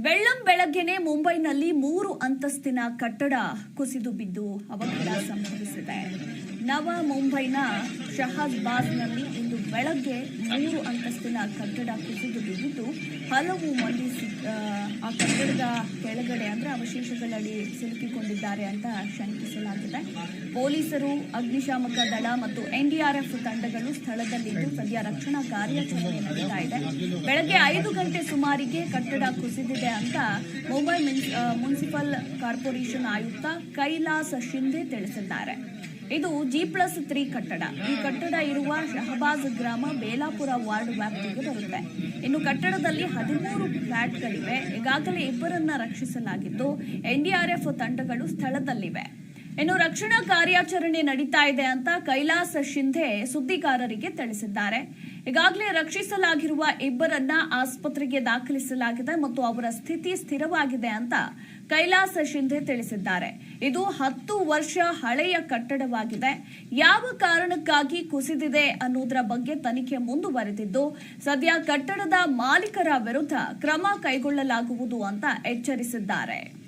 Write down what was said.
ಬೆಳ್ಳಂ ಬೆಳಗ್ಗೆನೆ ಮುಂಬೈನಲ್ಲಿ ಮೂರು ಅಂತಸ್ತಿನ ಕಟ್ಟಡ ಕುಸಿದು ಬಿದ್ದು ಅವಘಡ ಸಂಭವಿಸಿದೆ. ನವ ಮುಂಬೈನ ಶಹಬಾಜ್ನಲ್ಲಿ ಇಂದು ಬೆಳಗ್ಗೆ ಮೂರು ಅಂತಸ್ತಿನ ಕಟ್ಟಡ ಕುಸಿದು ಹಲವು ಮಂದಿ ಆ, ಕಟ್ಟಡದ ಕೆಳಗಡೆ ಅಂದ್ರೆ ಅವಶೇಷಗಳಡಿ ಸಿಲುಕಿಕೊಂಡಿದ್ದಾರೆ ಅಂತ ಶಂಕಿಸಲಾಗಿದೆ. ಪೊಲೀಸರು ಅಗ್ನಿಶಾಮಕ ದಳ ಮತ್ತು ಎನ್ಡಿಆರ್ಎಫ್ ತಂಡಗಳು ಸ್ಥಳದಲ್ಲಿದ್ದು ಸದ್ಯ ರಕ್ಷಣಾ ಕಾರ್ಯಾಚರಣೆ ನಡೀತಾ ಇದೆ. ಬೆಳಗ್ಗೆ ಐದು ಗಂಟೆ ಸುಮಾರಿಗೆ ಕಟ್ಟಡ ಕುಸಿದಿದೆ ಅಂತ ಮುಂಬೈ ಮುನ್ಸಿಪಲ್ ಕಾರ್ಪೊರೇಷನ್ ಆಯುಕ್ತ ಕೈಲಾಸ ಶಿಂದೆ ತಿಳಿಸಿದ್ದಾರೆ. ಇದು ಜಿ ಪ್ಲಸ್ ತ್ರೀ ಕಟ್ಟಡ. ಈ ಕಟ್ಟಡ ಇರುವ ಶಹಬಾಜ್ ಗ್ರಾಮ ಬೇಲಾಪುರ ವಾರ್ಡ್ ವ್ಯಾಪ್ತಿಗೆ ಬರುತ್ತೆ. ಇನ್ನು ಕಟ್ಟಡದಲ್ಲಿ ಹದಿಮೂರು ಫ್ಲಾಟ್ಗಳಿವೆ. ಈಗಾಗಲೇ ಇಬ್ಬರನ್ನ ರಕ್ಷಿಸಲಾಗಿದ್ದು ಎನ್ಡಿಆರ್ಎಫ್ ತಂಡಗಳು ಸ್ಥಳದಲ್ಲಿವೆ. ಇನ್ನು ರಕ್ಷಣಾ ಕಾರ್ಯಾಚರಣೆ ನಡೀತಾ ಇದೆ ಅಂತ ಕೈಲಾಸ ಶಿಂಧೆ ಸುದ್ದಿಗಾರರಿಗೆ ತಿಳಿಸಿದ್ದಾರೆ. ಈಗಾಗಲೇ ರಕ್ಷಿಸಲಾಗಿರುವ ಇಬ್ಬರನ್ನ ಆಸ್ಪತ್ರೆಗೆ ದಾಖಲಿಸಲಾಗಿದೆ ಮತ್ತು ಅವರ ಸ್ಥಿತಿ ಸ್ಥಿರವಾಗಿದೆ ಅಂತ ಕೈಲಾಸ ಶಿಂಧೆ ತಿಳಿಸಿದ್ದಾರೆ. ಇದು ಹತ್ತು ವರ್ಷ ಹಳೆಯ ಕಟ್ಟಡವಾಗಿದೆ. ಯಾವ ಕಾರಣಕ್ಕಾಗಿ ಕುಸಿದಿದೆ ಅನ್ನೋದರ ಬಗ್ಗೆ ತನಿಖೆ ಮುಂದುವರೆದಿದ್ದು, ಸದ್ಯ ಕಟ್ಟಡದ ಮಾಲೀಕರ ವಿರುದ್ಧ ಕ್ರಮ ಕೈಗೊಳ್ಳಲಾಗುವುದು ಅಂತ ಎಚ್ಚರಿಸಿದ್ದಾರೆ.